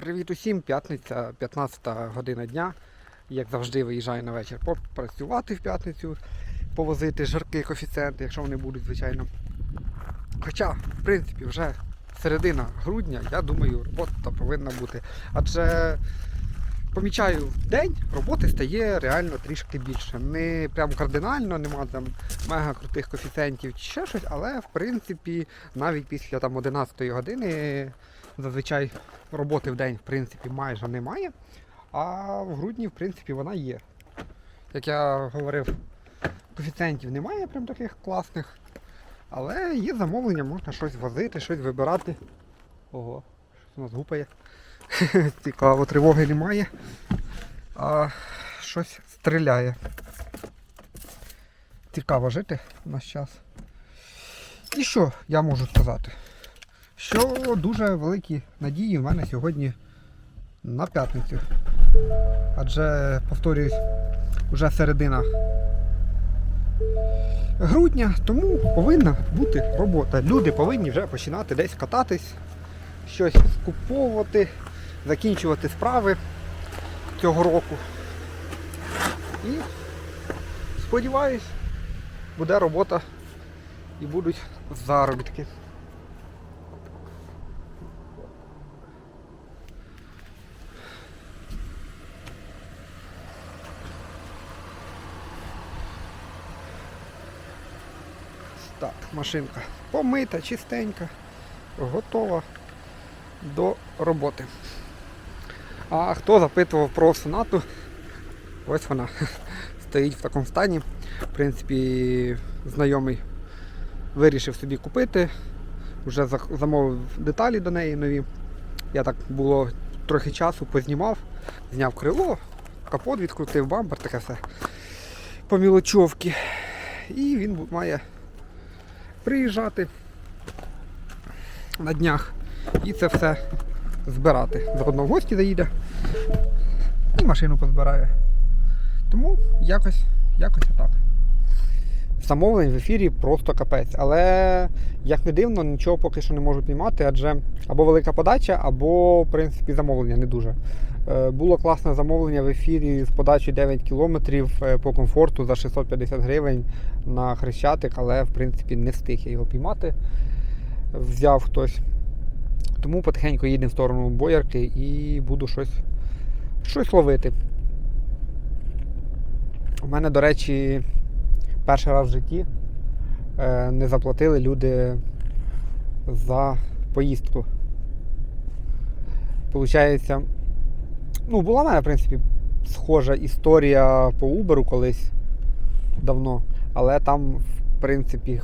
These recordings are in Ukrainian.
Привіт усім, п'ятниця, 15 година дня. Як завжди, виїжджаю на вечір попрацювати в п'ятницю, повозити жарки коефіцієнти, якщо вони будуть, звичайно. Хоча, в принципі, вже середина грудня, я думаю, робота повинна бути. Адже помічаю, в день роботи стає реально трішки більше. Не прям кардинально, нема там мега крутих коефіцієнтів чи ще щось, але в принципі навіть після там 11 години зазвичай роботи в день в принципі майже немає. А в грудні, в принципі, вона є. Як я говорив, коефіцієнтів немає прям таких класних. Але є замовлення, можна щось возити, щось вибирати. Ого, щось у нас гупає. Цікаво, тривоги немає. А щось стріляє. Цікаво жити в наш час. І що я можу сказати? Що дуже великі надії в мене сьогодні на п'ятницю. Адже, повторюсь, вже середина грудня, тому повинна бути робота. Люди повинні вже починати десь кататись, щось скуповувати, закінчувати справи цього року. І сподіваюсь, буде робота і будуть заробітки. Так, машинка помита, чистенька, готова до роботи. А хто запитував про сонату, ось вона стоїть в такому стані. В принципі, знайомий вирішив собі купити, вже замовив деталі до неї нові. Я так було трохи часу познімав, зняв крило, капот відкрутив, бампер, таке все по мілочовки. І він має приїжджати на днях і це все збирати. Заодно в гості заїде і машину позбирає. Тому якось, якось отак. Замовлень в ефірі просто капець. Але, як не дивно, нічого поки що не можу піймати, адже або велика подача, або, в принципі, замовлення не дуже. Е, Було класне замовлення в ефірі з подачі 9 кілометрів е, по комфорту за 650 гривень на Хрещатик, але в принципі не встиг я його піймати. Взяв хтось. Тому потихеньку їдемо в сторону боярки і буду щось, щось ловити. У мене, до речі, перший раз в житті е, не заплатили люди за поїздку. Получається, ну, була в мене, в принципі, схожа історія по Uber колись давно, але там, в принципі,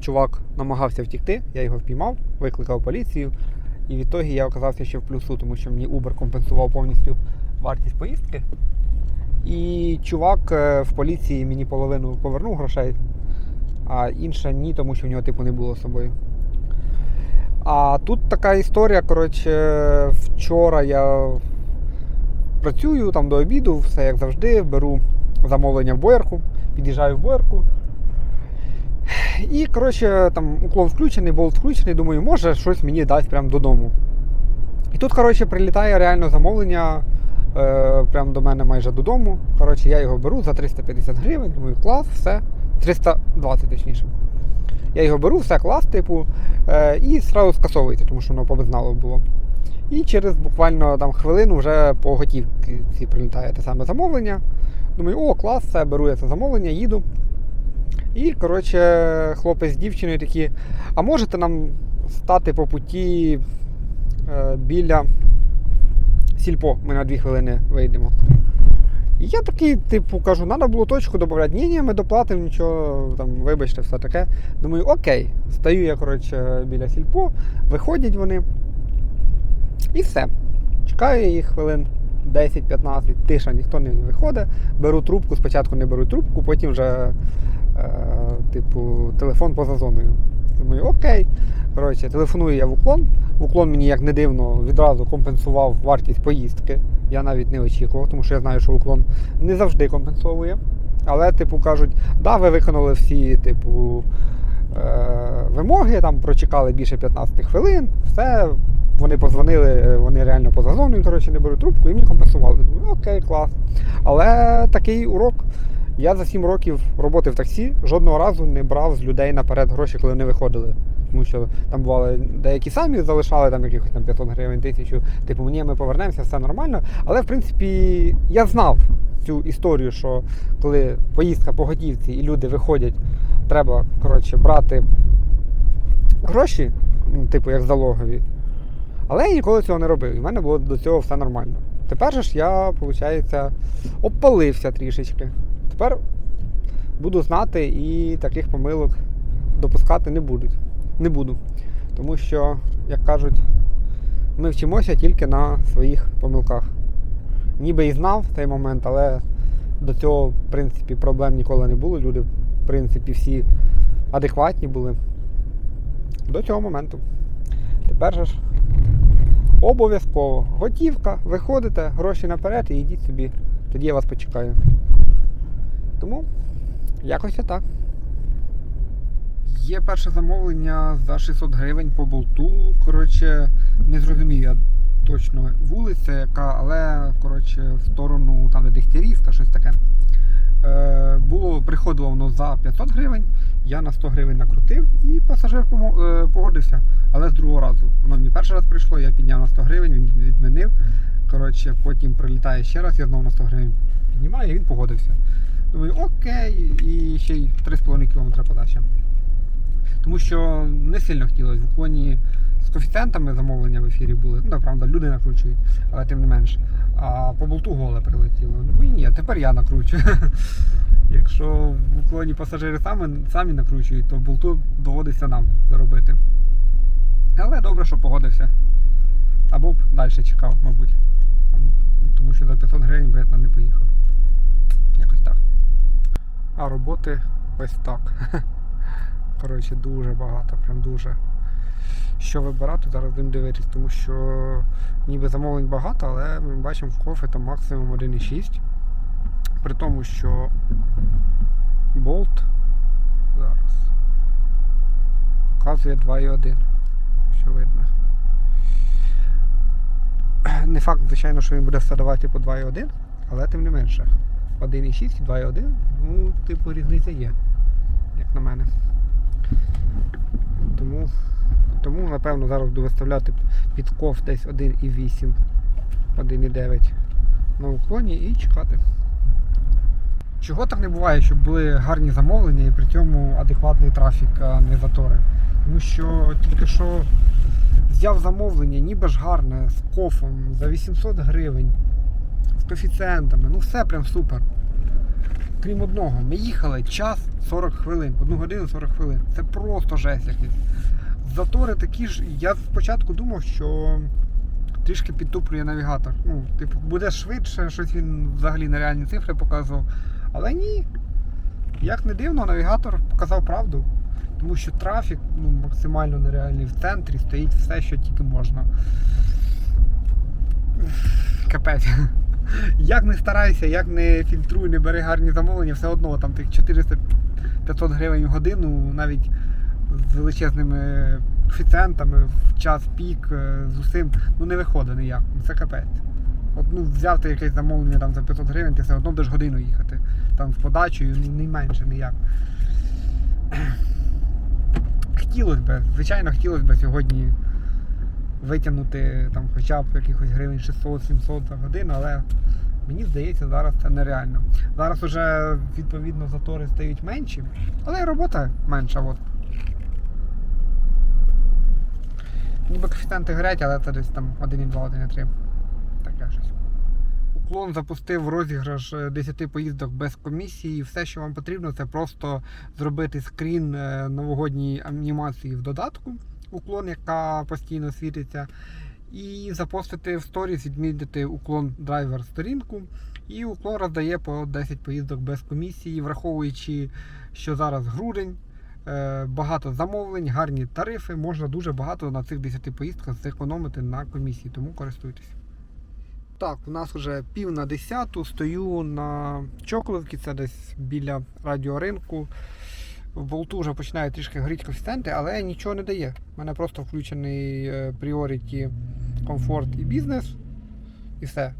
чувак намагався втікти, я його впіймав, викликав поліцію, і в ітогі я оказався ще в плюсу, тому що мені Uber компенсував повністю вартість поїздки. І чувак е, в поліції мені половину повернув грошей, а інше ні, тому що в нього типу не було з собою. А тут така історія, коротше, вчора я працюю там до обіду, все як завжди, беру замовлення в боярку, під'їжджаю в боярку. І, коротше, там уклон включений, болт включений, думаю, може щось мені дасть прямо додому. І тут, коротше, прилітає реально замовлення е, прямо до мене майже додому. Коротше, я його беру за 350 гривень, думаю, клас, все. 320 точніше. Я його беру, все клас, типу, е, і одразу скасовується, тому що воно побезналу було. І через буквально там хвилину вже по готівці прилітає те саме замовлення. Думаю, о, клас, все, беру я це замовлення, їду. І, коротше, хлопець з дівчиною такі, а можете нам стати по путі е, біля сільпо, ми на дві хвилини вийдемо. І я такий, типу, кажу, треба було точку додати. Ні, ні, ми доплатимо, нічого, там, вибачте, все таке. Думаю, окей, стою я, коротше, біля сільпо, виходять вони. І все. Чекаю їх хвилин 10-15, тиша, ніхто не виходить. Беру трубку, спочатку не беру трубку, потім вже, е, типу, телефон поза зоною. Думаю, окей. Коротше, телефоную я в уклон. Уклон мені, як не дивно, відразу компенсував вартість поїздки. Я навіть не очікував, тому що я знаю, що уклон не завжди компенсовує. Але, типу, кажуть, да, ви виконали всі, типу, е, вимоги, там прочекали більше 15 хвилин, все, вони позвонили, е, вони реально поза зоною, коротше, не беруть трубку і мені компенсували. Думаю, окей, клас. Але такий урок. Я за 7 років роботи в таксі жодного разу не брав з людей наперед гроші, коли вони виходили. Тому що там бували деякі самі залишали там якихось там 500 гривень, тисячу. Типу, ні, ми повернемося, все нормально. Але в принципі я знав цю історію, що коли поїздка по готівці і люди виходять, треба коротше, брати гроші, ну, типу як залогові. Але я ніколи цього не робив. І в мене було до цього все нормально. Тепер же ж я, виходить, обпалився трішечки. Тепер буду знати і таких помилок допускати не будуть. Не буду. Тому що, як кажуть, ми вчимося тільки на своїх помилках. Ніби і знав в той момент, але до цього, в принципі, проблем ніколи не було. Люди, в принципі, всі адекватні були. До цього моменту. Тепер же ж обов'язково готівка, виходите, гроші наперед і йдіть собі. Тоді я вас почекаю. Тому якось так. Є перше замовлення за 600 гривень по болту. Коротше, не зрозумів я точно вулиця, яка, але коротше, в сторону там, де Дегтярівка, щось таке. Е, було, приходило воно за 500 гривень, я на 100 гривень накрутив і пасажир е, погодився, але з другого разу. Воно мені перший раз прийшло, я підняв на 100 гривень, він відмінив. Коротше, потім прилітає ще раз, я знову на 100 гривень піднімаю, і він погодився. Думаю, окей, і ще й 3,5 км подача. Тому що не сильно хотілося. В уклоні з коефіцієнтами замовлення в ефірі були. Ну, правда, люди накручують, але тим не менш. А по болту голе прилетіло. Ну і ні, тепер я накручую. Якщо в уклоні пасажири самі, самі накручують, то болту доводиться нам заробити. Але добре, що погодився. Або б далі чекав, мабуть. Тому що за 500 гривень би я не поїхав. Якось так. А роботи ось так. Коротше, дуже багато, прям дуже. Що вибирати, зараз будемо дивитись, тому що ніби замовлень багато, але ми бачимо в кофе там максимум 1,6. При тому, що болт зараз показує 2,1. Що видно. Не факт, звичайно, що він буде все по 2,1, але тим не менше. 1,6 і 2,1, ну, типу, різниця є, як на мене. Тому, тому напевно, зараз буду виставляти під ков десь 1,8, 1,9 на уклоні і чекати. Чого так не буває, щоб були гарні замовлення і при цьому адекватний трафік, а не затори. Тому що тільки що взяв замовлення, ніби ж гарне, з кофом, за 800 гривень, з коефіцієнтами, ну все прям супер. Крім одного, ми їхали час 40 хвилин, 1 годину 40 хвилин. Це просто жесть якийсь. Затори такі ж. Я спочатку думав, що трішки підтуплює навігатор. Ну, типу, буде швидше, щось він взагалі нереальні цифри показував. Але ні. Як не дивно, навігатор показав правду. Тому що трафік ну, максимально нереальний. В центрі стоїть все, що тільки можна. Капець. Як не старайся, як не фільтруй, не бери гарні замовлення, все одно там тих 400-500 гривень в годину, навіть з величезними коефіцієнтами, в час пік, е, з усім, ну не виходить ніяк. Це капець. От, ну, взяв ти якесь замовлення там, за 500 гривень, ти все одно будеш годину їхати. Там з подачею, не менше ніяк. Хотілося б, звичайно, хотілося б сьогодні витягнути там хоча б якихось гривень 600-700 за годину, але мені здається, зараз це нереально. Зараз вже відповідно затори стають менші, але і робота менша. От. Ніби коефіцієнти горять, але це десь там 1,2, 1,3. Таке щось. Уклон запустив розіграш е, 10 поїздок без комісії. Все, що вам потрібно, це просто зробити скрін е, новогодньої анімації в додатку. Уклон, яка постійно світиться. І запостити в сторіс, відмітити уклон драйвер сторінку. І уклон роздає по 10 поїздок без комісії, враховуючи, що зараз грудень, е, багато замовлень, гарні тарифи. Можна дуже багато на цих 10 поїздках зекономити на комісії, тому користуйтесь. Так, у нас вже пів на десяту. Стою на Чоколовці, це десь біля радіоринку. В болту вже починає трішки горіти коефіцієнти, але нічого не дає. У мене просто включений е, пріоріті комфорт і бізнес. І все.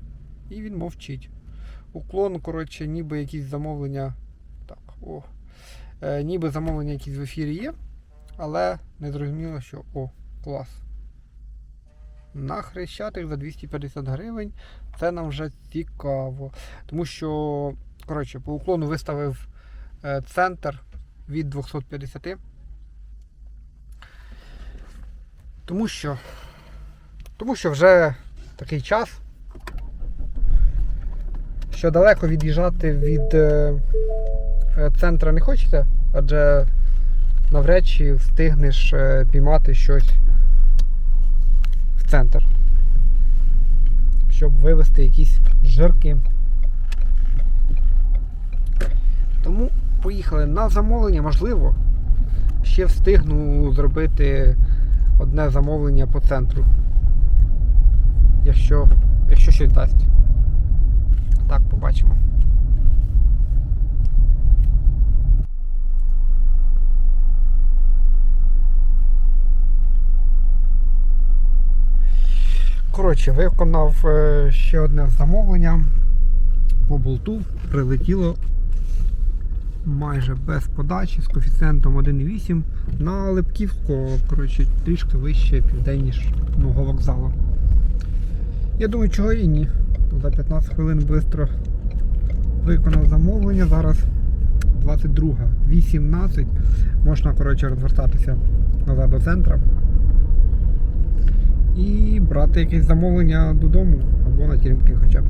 І він мовчить. Уклон, коротше, ніби якісь замовлення. Так, о. Е, ніби замовлення якісь в ефірі є, але не зрозуміло, що о, клас. На хрещатик за 250 гривень. Це нам вже цікаво. Тому що, коротше, по уклону виставив е, центр від 250. Тому що. Тому що вже такий час, що далеко від'їжджати від е, е, центра не хочете, адже навряд чи встигнеш е, піймати щось в центр, щоб вивезти якісь жирки. Тому поїхали на замовлення, можливо, ще встигну зробити одне замовлення по центру. Якщо, якщо щось дасть. Так, побачимо. Коротше, виконав е, ще одне замовлення по болту. Прилетіло майже без подачі з коефіцієнтом 1,8 на Липківську, коротше, трішки вище південнішого вокзалу. Я думаю, чого і ні. За 15 хвилин швидко виконав замовлення. Зараз 22, 18. Можна коротше, розвертатися назад до центру і брати якесь замовлення додому або на тірімки хоча б.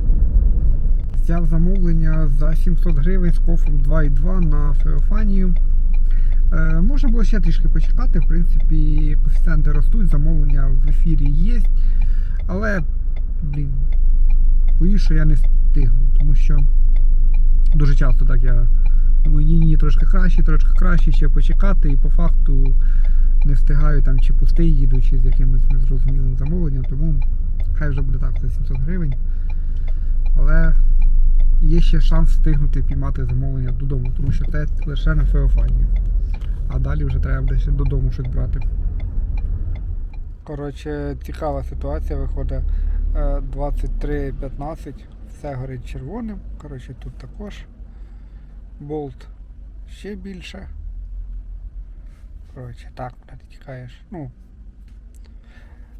Взяв замовлення за 700 гривень з кофом 2,2 на Феофанію. Е, можна було ще трішки почекати, в принципі, коефіцієнти ростуть, замовлення в ефірі є. Але, блін, боюсь, що я не встигну, тому що дуже часто так я думаю, ні, ні, трошки краще, трошки краще, ще почекати, і по факту не встигаю там чи пустий їду, чи з якимось незрозумілим замовленням, тому хай вже буде так за 700 гривень. Але є ще шанс встигнути піймати замовлення додому, тому що це лише на Феофанію. А далі вже треба ще додому щось брати. Коротше, цікава ситуація виходить е, 23.15, все горить червоним. Коротше, тут також болт ще більше. Коротше, так, тікаєш. Ну.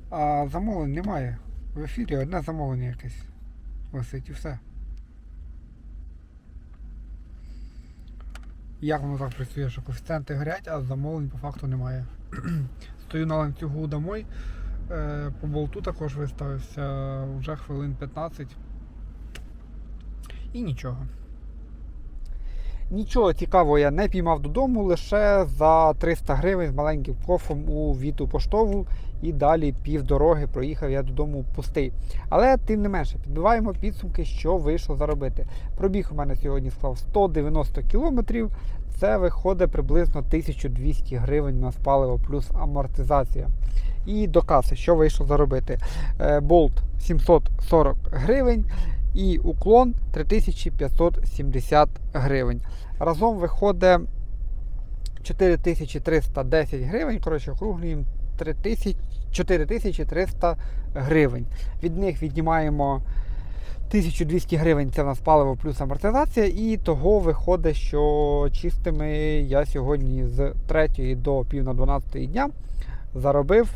А замовлень немає. В ефірі одне замовлення якесь висить і все. Як воно так працює, що коефіцієнти горять, а замовлень по факту немає. Стою на ланцюгу домой. Е, По болту також виставився вже хвилин 15. І нічого. Нічого цікавого я не піймав додому, лише за 300 гривень з маленьким кофом у Віту поштову і далі півдороги проїхав я додому пустий. Але тим не менше, підбиваємо підсумки, що вийшло заробити. Пробіг у мене сьогодні склав 190 кілометрів. Це виходить приблизно 1200 гривень на паливо плюс амортизація. І до каси, що вийшло заробити? Е, Болт 740 гривень і уклон 3570 гривень. Разом виходить 4310 гривень. Коротше, округлюємо 4300 гривень. Від них віднімаємо 1200 гривень це в нас паливо плюс амортизація, і того виходить, що чистими я сьогодні з 3 до пів на 12 дня заробив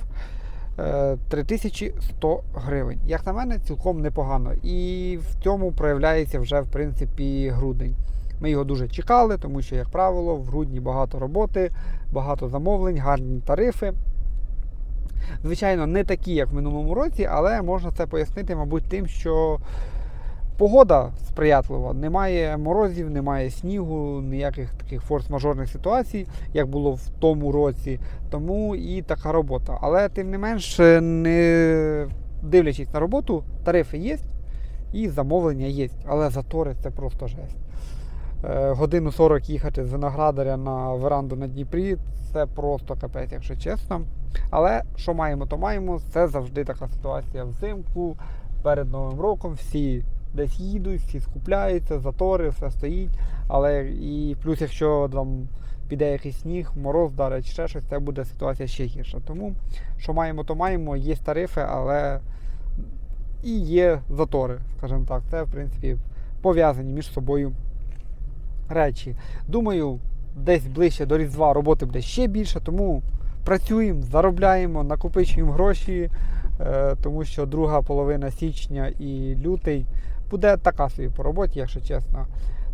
е, 3100 гривень. Як на мене, цілком непогано. І в цьому проявляється вже в принципі грудень. Ми його дуже чекали, тому що, як правило, в грудні багато роботи, багато замовлень, гарні тарифи. Звичайно, не такі, як в минулому році, але можна це пояснити, мабуть, тим, що погода сприятлива, немає морозів, немає снігу, ніяких таких форс-мажорних ситуацій, як було в тому році. Тому і така робота. Але тим не менш, не дивлячись на роботу, тарифи є і замовлення є. Але затори це просто жесть. Е, Годину 40 їхати з виноградаря на веранду на Дніпрі це просто капець, якщо чесно. Але що маємо, то маємо. Це завжди така ситуація взимку, перед Новим роком. Всі десь їдуть, всі скупляються, затори, все стоїть. Але і плюс, якщо там піде якийсь сніг, мороз вдарить, ще щось, це буде ситуація ще гірша. Тому що маємо, то маємо, є тарифи, але і є затори, скажімо так. Це, в принципі, пов'язані між собою речі. Думаю, десь ближче до Різдва роботи буде ще більше, тому працюємо, заробляємо, накопичуємо гроші, е, тому що друга половина січня і лютий буде така собі по роботі, якщо чесно.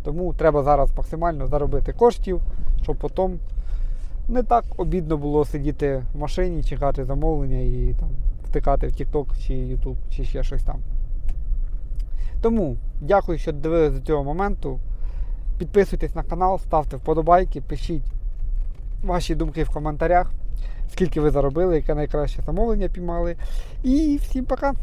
Тому треба зараз максимально заробити коштів, щоб потім не так обідно було сидіти в машині, чекати замовлення і там втикати в TikTok чи YouTube, чи ще щось там. Тому дякую, що дивилися до цього моменту. Підписуйтесь на канал, ставте вподобайки, пишіть ваші думки в коментарях, скільки ви заробили, яке найкраще замовлення піймали. І всім пока!